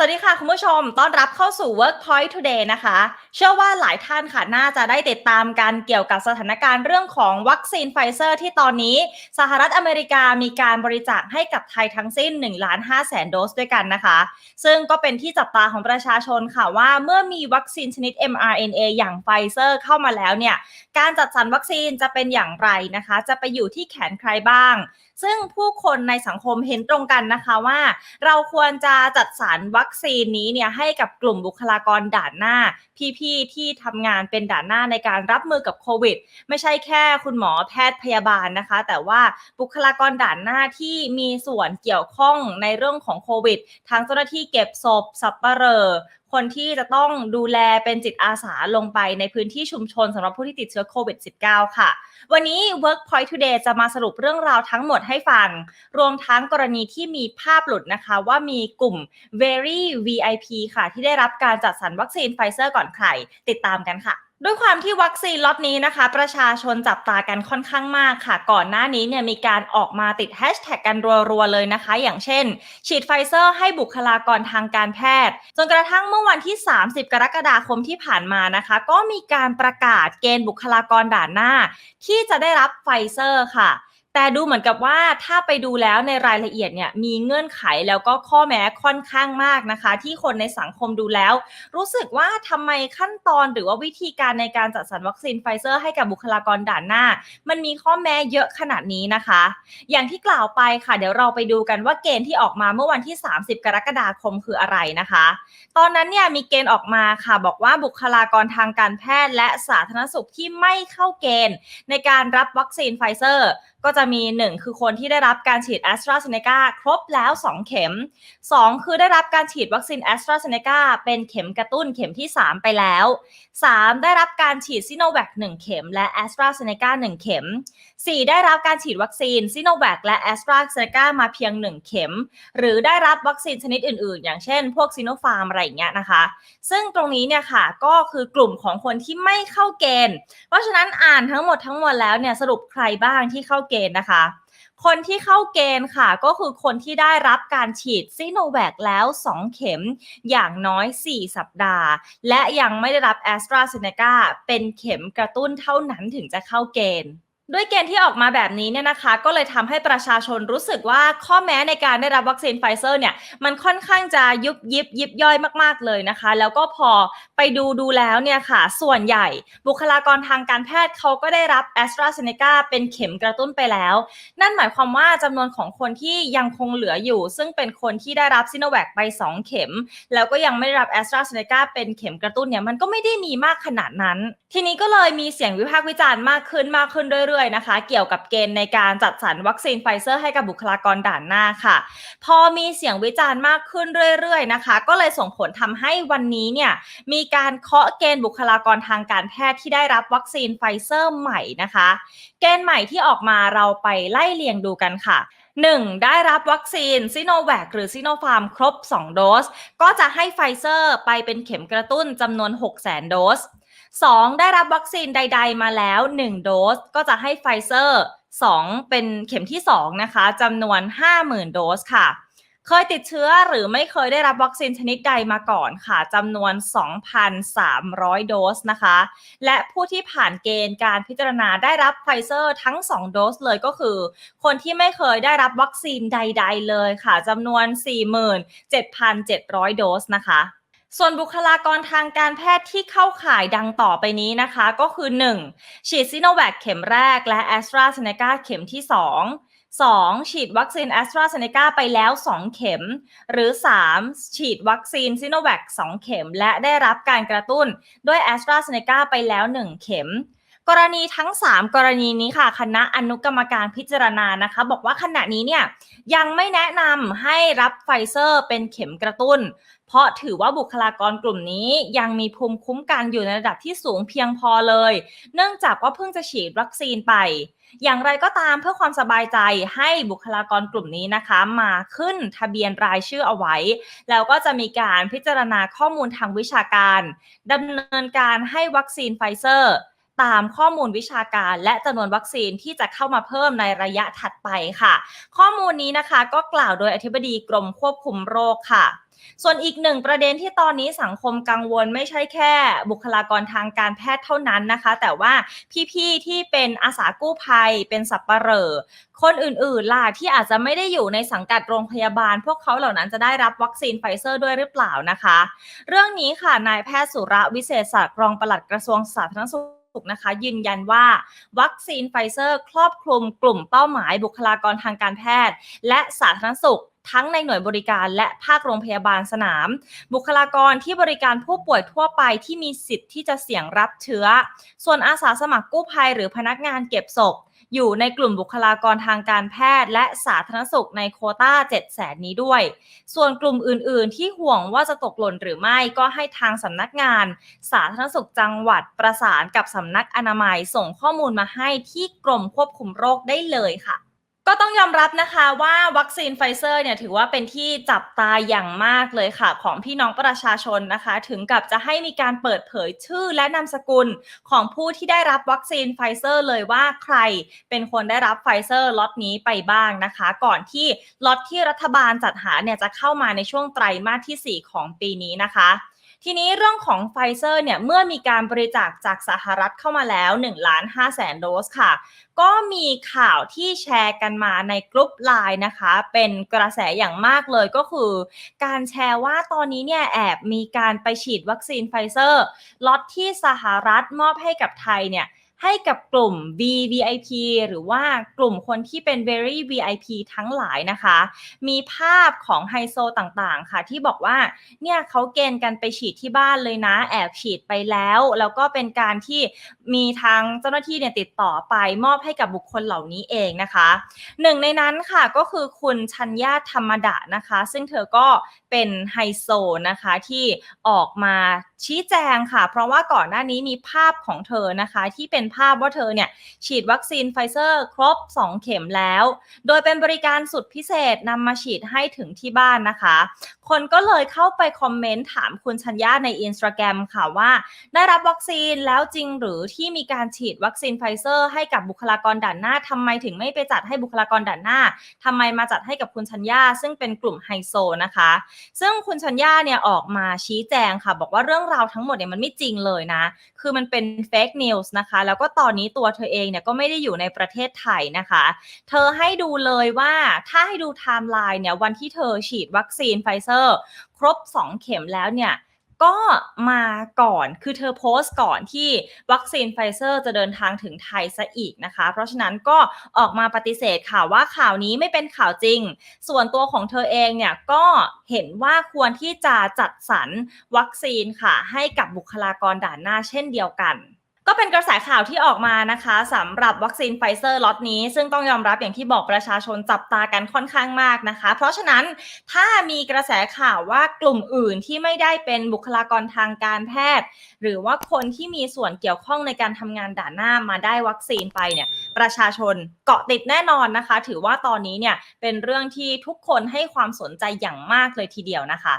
สวัสดีค่ะ คุณผู้ชม ต้อนรับเข้าสู่ Workpoint Today นะคะ เชื่อว่าหลายท่านค่ะ น่าจะได้ติดตามกันเกี่ยวกับสถานการณ์เรื่องของวัคซีนไฟเซอร์ที่ตอนนี้ สหรัฐอเมริกามีการบริจาคให้กับไทยทั้งสิ้น1ล้าน5แสนโดสด้วยกันนะคะ ซึ่งก็เป็นที่จับตาของประชาชนค่ะว่าเมื่อมีวัคซีนชนิด mRNA อย่างไฟเซอร์เข้ามาแล้วเนี่ย การจัดสรรวัคซีนจะเป็นอย่างไรนะคะ จะไปอยู่ที่แขนใครบ้าง ซึ่งผู้คนในสังคมเห็นตรงกันนะคะว่า เราควรจะจัดสรรวัคคซีนนี้เนี่ยให้กับกลุ่มบุคลากรด่านหน้า พี่ๆที่ทำงานเป็นด่านหน้าในการรับมือกับโควิด ไม่ใช่แค่คุณหมอแพทย์พยาบาลนะคะ แต่ว่าบุคลากรด่านหน้าที่มีส่วนเกี่ยวข้องในเรื่องของโควิด ทั้งเจ้าหน้าที่เก็บศพสับปเหร่อ คนที่จะต้องดูแลเป็นจิตอาสาลงไปในพื้นที่ชุมชนสำหรับผู้ที่ติดเชื้อโควิด -19 ค่ะ วันนี้ Workpoint Today จะมาสรุปเรื่องราวทั้งหมดให้ฟัง รวมทั้งกรณีที่มีภาพหลุดนะคะว่ามีกลุ่ม Very VIP ค่ะ ที่ได้รับการจัดสรรวัคซีนไฟเซอร์ก่อนใคร ติดตามกันค่ะ ด้วยความที่วัคซีนล็อตนี้นะคะ ประชาชนจับตากันค่อนข้างมากค่ะ ก่อนหน้านี้เนี่ยมีการออกมาติดแฮชแท็กกันรัวๆเลยนะคะ อย่างเช่น ฉีดไฟเซอร์ให้บุคลากรทางการแพทย์ จนกระทั่งเมื่อวันที่ 30 กรกฎาคมที่ผ่านมานะคะ ก็มีการประกาศเกณฑ์บุคลากรด่านหน้า ที่จะได้รับไฟเซอร์ค่ะ แต่ดูเหมือนกับว่าถ้าไปดูแล้วในรายละเอียดเนี่ยมีเงื่อนไขแล้วก็ข้อแม้ค่อนข้างมากนะคะ ที่คนในสังคมดูแล้ว รู้สึกว่าทำไมขั้นตอนหรือว่าวิธีการในการจัดสรรวัคซีนไฟเซอร์ให้กับบุคลากรด่านหน้า มันมีข้อแม้เยอะขนาดนี้นะคะ อย่างที่กล่าวไปค่ะ เดี๋ยวเราไปดูกันว่าเกณฑ์ที่ออกมาเมื่อวันที่ 30 กรกฎาคมคืออะไรนะคะ ตอนนั้นเนี่ยมีเกณฑ์ออกมาค่ะ บอกว่าบุคลากรทางการแพทย์และสาธารณสุขที่ไม่เข้าเกณฑ์ ในการรับวัคซีนไฟเซอร์ก็จะมี 1 คือคนที่ได้รับการฉีดแอสตราเซเนกาครบแล้ว 2 เข็ม 2 คือได้รับการฉีดวัคซีนแอสตราเซเนกาเป็นเข็มกระตุ้นเข็มที่ 3 ไปแล้ว 3 ได้รับการฉีดซิโนแวค1เข็ม และแอสตราเซเนกา1เข็ม 4 ได้รับการฉีดวัคซีนซิโนแวคและแอสตราเซเนกามาเพียง 1 เข็ม หรือได้รับวัคซีนชนิดอื่น ๆ อย่างเช่น พวกซิโนฟาร์มอะไรอย่างเงี้ยนะคะ ซึ่งตรงนี้เนี่ยค่ะก็คือกลุ่มของคนที่ไม่เข้าเกณฑ์ เพราะฉะนั้นอ่านทั้งหมดทั้งมวลแล้วเนี่ยสรุปใครบ้างที่เข้าเกณฑ์นะคะ คนที่เข้าเกณฑ์ค่ะก็คือคนที่ได้รับการฉีดซิโนแวคแล้ว 2 เข็มอย่างน้อย 4 สัปดาห์ และยังไม่ได้รับแอสตราเซเนกาเป็นเข็มกระตุ้นเท่านั้นถึงจะเข้าเกณฑ์ ด้วยเกณฑ์ที่ออกมาแบบนี้เนี่ยนะคะ ก็เลยทำให้ประชาชนรู้สึกว่าข้อแม้ในการได้รับวัคซีนไฟเซอร์เนี่ยมันค่อนข้างจะยุบยิบยิบย่อยมากๆเลยนะคะ แล้วก็พอไปดูดูแล้วเนี่ยค่ะ ส่วนใหญ่บุคลากรทางการแพทย์เขาก็ได้รับแอสตราเซเนกาเป็นเข็มกระตุ้นไปแล้ว นั่นหมายความว่าจำนวนของคนที่ยังคงเหลืออยู่ ซึ่งเป็นคนที่ได้รับซิโนแวคไป 2 เข็ม แล้วก็ยังไม่ได้รับแอสตราเซเนกาเป็นเข็มกระตุ้นเนี่ยมันก็ไม่ได้มีมากขนาดนั้น ทีนี้ก็เลยมีเสียงวิพากษ์วิจารณ์มากขึ้นมากขึ้นเรื่อยๆนะคะ เกี่ยวกับเกณฑ์ในการจัดสรรวัคซีนไฟเซอร์ให้กับบุคลากรด่านหน้าค่ะ พอมีเสียงวิจารณ์มากขึ้นเรื่อยๆนะคะ ก็เลยส่งผลทำให้วันนี้เนี่ยมีการเคาะเกณฑ์บุคลากรทางการแพทย์ที่ได้รับวัคซีนไฟเซอร์ใหม่นะคะ เกณฑ์ใหม่ที่ออกมาเราไปไล่เลียงดูกันค่ะ 1. ได้รับวัคซีนซิโนแวคหรือซิโนฟาร์มครบ 2 โดส ก็จะให้ไฟเซอร์ไปเป็นเข็มกระตุ้นจำนวน 6 0 0 0 0โดส 2. ได้รับวัคซีนใด ๆ มาแล้ว 1 โดส ก็จะให้ไฟเซอร์2เป็นเข็มที่ 2 นะคะจำนวน 50,000 โดสค่ะ เคยติดเชื้อหรือไม่เคยได้รับวัคซีนชนิดใดมาก่อนค่ะจำนวน 2,300 โดสนะคะ และผู้ที่ผ่านเกณฑ์การพิจารณาได้รับไฟเซอร์ทั้ง 2 โดสเลยก็คือ คนที่ไม่เคยได้รับวัคซีนใด ๆ เลยค่ะจำนวน 47,700 โดสนะคะ ส่วนบุคลากรทางการแพทย์ที่เข้าข่ายดังต่อไปนี้นะคะ ก็คือ 1. ฉีดซิโนแวคเข็มแรก และแอสตราเซเนกาเข็มที่ 2 2. ฉีดวัคซีนแอสตราเซเนกาไปแล้ว 2 เข็ม หรือ 3. ฉีดวัคซีนซิโนแวค2เข็ม และได้รับการกระตุ้นด้วยแอสตราเซเนกาไปแล้ว 1 เข็ม กรณีทั้ง 3 กรณีนี้ค่ะ คณะอนุกรรมการพิจารณานะคะ บอกว่าขณะนี้เนี่ยยังไม่แนะนำให้รับไฟเซอร์เป็นเข็มกระตุ้น เพราะถือว่าบุคลากรกลุ่มนี้ยังมีภูมิคุ้มกันอยู่ในระดับที่สูงเพียงพอเลย เนื่องจากว่าเพิ่งจะฉีดวัคซีนไป อย่างไรก็ตามเพื่อความสบายใจให้บุคลากรกลุ่มนี้นะคะ มาขึ้นทะเบียนรายชื่อเอาไว้ แล้วก็จะมีการพิจารณาข้อมูลทางวิชาการดำเนินการให้วัคซีนไฟเซอร์ ตามข้อมูลวิชาการ และจำนวนวัคซีนที่จะเข้ามาเพิ่มในระยะถัดไปค่ะ ข้อมูลนี้นะคะก็กล่าวโดยอธิบดีกรมควบคุมโรคค่ะส่วนอีกหนึ่งประเด็นที่ตอนนี้สังคมกังวลไม่ใช่แค่ บุคลากรทางการแพทย์เท่านั้นนะคะ แต่ว่าพี่ๆที่เป็นอาสากู้ภัย เป็นสับปะเหร่อคนอื่นๆล่ะที่อาจจะไม่ได้อยู่ในสังกัดโรงพยาบาล พวกเขาเหล่านั้นจะได้รับวัคซีนไฟเซอร์ด้วยหรือเปล่านะคะ เรื่องนี้ค่ะนายแพทย์สุระวิเศษศักดิ์รองปลัดกระทรวงสาธารณสุข นะคะ ยืนยันว่า วัคซีนไฟเซอร์ ครอบคลุมกลุ่มเป้าหมายบุคลากรทางการแพทย์ และสาธารณสุขทั้งในหน่วยบริการและภาคโรงพยาบาลสนาม บุคลากรที่บริการผู้ป่วยทั่วไปที่มีสิทธิ์ที่จะเสี่ยงรับเชื้อ ส่วนอาสาสมัครกู้ภัยหรือพนักงานเก็บศพ อยู่ในกลุ่มบุคลากรทางการแพทย์ และสาธารณสุขในโคต้า7 0 0แสนนี้ด้วย ส่วนกลุ่มอื่น ๆ ที่ห่วงว่าจะตกหล่นหรือไม่ก็ให้ทางสำนักงาน สาธารณสุขจังหวัดประสานกับสำนักอนามัยส่งข้อมูลมาให้ที่กรมควบคุมโรคได้เลยค่ะ ก็ต้องยอมรับนะคะว่าวัคซีนไฟเซอร์เนี่ยถือว่าเป็นที่จับตาอย่างมากเลยค่ะ ของพี่น้องประชาชนนะคะ ถึงกับจะให้มีการเปิดเผยชื่อและนามสกุลของผู้ที่ได้รับวัคซีนไฟเซอร์เลยว่าใครเป็นคนได้รับไฟเซอร์ล็อตนี้ไปบ้างนะคะ ก่อนที่ล็อตที่รัฐบาลจัดหาเนี่ยจะเข้ามาในช่วงไตรมาสที่ 4 ของปีนี้นะคะ ทีนี้เรื่องของไฟเซอร์เนี่ยเมื่อมีการบริจาคจากสหรัฐเข้ามาแล้ว1ล้าน5แสนโดสค่ะ ก็มีข่าวที่แชร์กันมาในกลุ่มไลน์นะคะ เป็นกระแสอย่างมากเลยก็คือ การแชร์ว่าตอนนี้เนี่ยแอบมีการไปฉีดวัคซีนไฟเซอร์ล็อตที่สหรัฐมอบให้กับไทยเนี่ย ให้กับกลุ่ม VVIP หรือว่ากลุ่มคนที่เป็น very VIP ทั้งหลายนะคะ มีภาพของไฮโซต่างๆ ค่ะ ที่บอกว่าเนี่ยเขาเกณฑ์กันไปฉีดที่บ้านเลยนะ แอบฉีดไปแล้ว แล้วก็เป็นการที่มีทางเจ้าหน้าที่เนี่ยติดต่อไปมอบให้กับบุคคลเหล่านี้เองนะคะหนึ่งในนั้นค่ะก็คือคุณชัญญาธรรมดานะคะ ซึ่งเธอก็เป็นไฮโซนะคะที่ออกมา ชี้แจงค่ะ เพราะว่าก่อนหน้านี้มีภาพของเธอนะคะ ที่เป็นภาพว่าเธอเนี่ยฉีดวัคซีนไฟเซอร์ครบ 2 เข็มแล้ว โดยเป็นบริการสุดพิเศษนำมาฉีดให้ถึงที่บ้านนะคะ คนก็เลยเข้าไปคอมเมนต์ถามคุณชัญญาในอินสตาแกรมค่ะว่า ได้รับวัคซีนแล้วจริงหรือที่มีการฉีดวัคซีนไฟเซอร์ ให้กับบุคลากรด่านหน้าทำไมถึงไม่ไปจัดให้บุคลากรด่านหน้าทำไมมาจัดให้กับคุณชัญญาซึ่งเป็นกลุ่มไฮโซนะคะ ซึ่งคุณชัญญาเนี่ยออกมาชี้แจงค่ะ บอกว่าเรื่องราวทั้งหมดเนี่ยมันไม่จริงเลยนะ คือมันเป็นเฟกนิวส์นะคะ แล้วก็ตอนนี้ตัวเธอเองเนี่ยก็ไม่ได้อยู่ในประเทศไทยนะคะ เธอให้ดูเลยว่าถ้าให้ดูไทม์ไลน์เนี่ยวันที่เธอฉีดวัคซีนไฟเซอร์ครบ 2 เข็มแล้วเนี่ยก็มาก่อน คือเธอโพสต์ก่อนที่วัคซีนไฟเซอร์จะเดินทางถึงไทยซะอีกนะคะ เพราะฉะนั้นก็ออกมาปฏิเสธค่ะว่าข่าวนี้ไม่เป็นข่าวจริง ส่วนตัวของเธอเองเนี่ยก็เห็นว่าควรที่จะจัดสรรวัคซีนค่ะ ให้กับบุคลากรด่านหน้าเช่นเดียวกัน ก็เป็นกระแสข่าวที่ออกมานะคะสำหรับวัคซีนไฟเซอร์ล็อตนี้ ซึ่งต้องยอมรับอย่างที่บอกประชาชนจับตากันค่อนข้างมากนะคะ เพราะฉะนั้นถ้ามีกระแสข่าวว่ากลุ่มอื่นที่ไม่ได้เป็นบุคลากรทางการแพทย์ หรือว่าคนที่มีส่วนเกี่ยวข้องในการทำงานด่านหน้ามาได้วัคซีนไปเนี่ยประชาชนเกาะติดแน่นอนนะคะ ถือว่าตอนนี้เนี่ยเป็นเรื่องที่ทุกคนให้ความสนใจอย่างมากเลยทีเดียวนะคะ